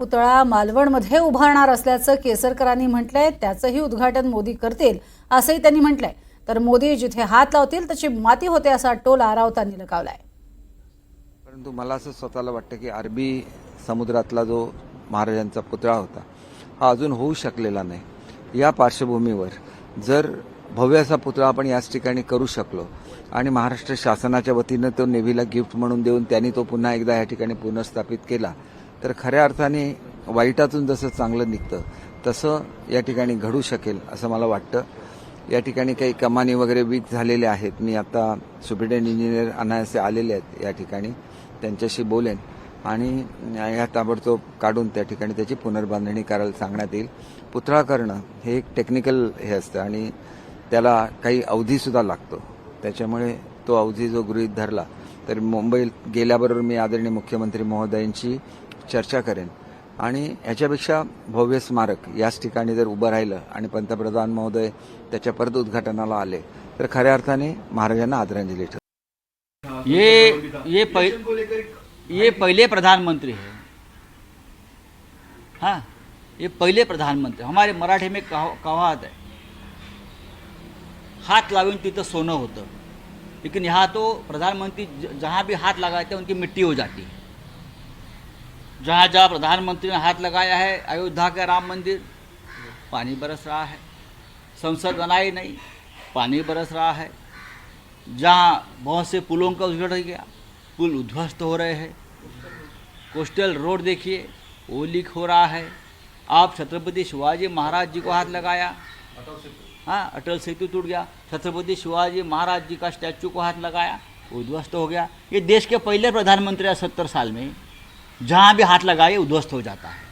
पुतळा मालवणमध्ये उभारणार असल्याचं केसरकरांनी म्हटलंय. त्याचंही उद्घाटन मोदी करतील असंही त्यांनी म्हटलंय. तर मोदी जिथे हात लावतील त्याची माती होते असा टोला राऊतांनी लगावलाय. परंतु मला असं स्वतःला वाटतं की अरबी समुद्रातला जो महाराजांचा पुतळा होता हा अजून होऊ शकलेला नाही. या पार्श्वभूमीवर जर भव्य असा पुतळा आपण याच ठिकाणी करू शकलो आणि महाराष्ट्र शासनाच्या वतीनं तो नेव्हीला गिफ्ट म्हणून देऊन त्यांनी तो पुन्हा एकदा या ठिकाणी पुनर्स्थापित केला तर खऱ्या अर्थाने वाईटातून जसं चांगलं निघतं तसं या ठिकाणी घडू शकेल असं मला वाटतं. या ठिकाणी काही कमानी वगैरे वीक झालेल्या आहेत. मी आता सुप्रिटेंड इंजिनियर अनायासे आलेले आहेत या ठिकाणी त्यांच्याशी बोलेन आणि या ताबडतोब काढून त्या ठिकाणी त्याची पुनर्बांधणी करायला सांगण्यात येईल. पुतळा करणं हे एक टेक्निकल हे असतं आणि त्याला काही अवधीसुद्धा लागतो. त्याच्यामुळे तो अवधी जो गृहीत धरला तर मुंबईत गेल्याबरोबर मी आदरणीय मुख्यमंत्री महोदयांची चर्चा करेन. आणि याच्यापेक्षा भव्य स्मारक याच ठिकाणी जर उभं राहिलं आणि पंतप्रधान महोदय त्याच्या परत उद्घाटनाला आले तर खऱ्या अर्थाने महाराजांना आदरांजली ठरेल ये ये पह, ये पहले प्रधानमंत्री है। हाँ ये पहले प्रधानमंत्री। हमारे मराठी में कहावत है। हात लावून तिथं सोनं होतं। लेकिन यहाँ तो प्रधानमंत्री ज- जहाँ भी हाथ लगाते हैं उनकी मिट्टी हो जाती है। जहाँ जहाँ प्रधानमंत्री ने हाथ लगाया है, अयोध्या का राम मंदिर, पानी बरस रहा है। संसद बनाई नहीं, पानी बरस रहा है। जहाँ बहुत से पुलों का उद्घाटन किया पुल उध्वस्त हो रहे हैं। कोस्टल रोड देखिए, वो लीक हो रहा है। आप छत्रपति शिवाजी महाराज जी को हाथ लगाया। हाँ अटल सेतु टूट गया। छत्रपति शिवाजी महाराज जी का स्टैचू को हाथ लगाया उध्वस्त हो गया। ये देश के पहले प्रधानमंत्री है सत्तर साल में। जहाँ भी हाथ लगाए उध्वस्त हो जाता है।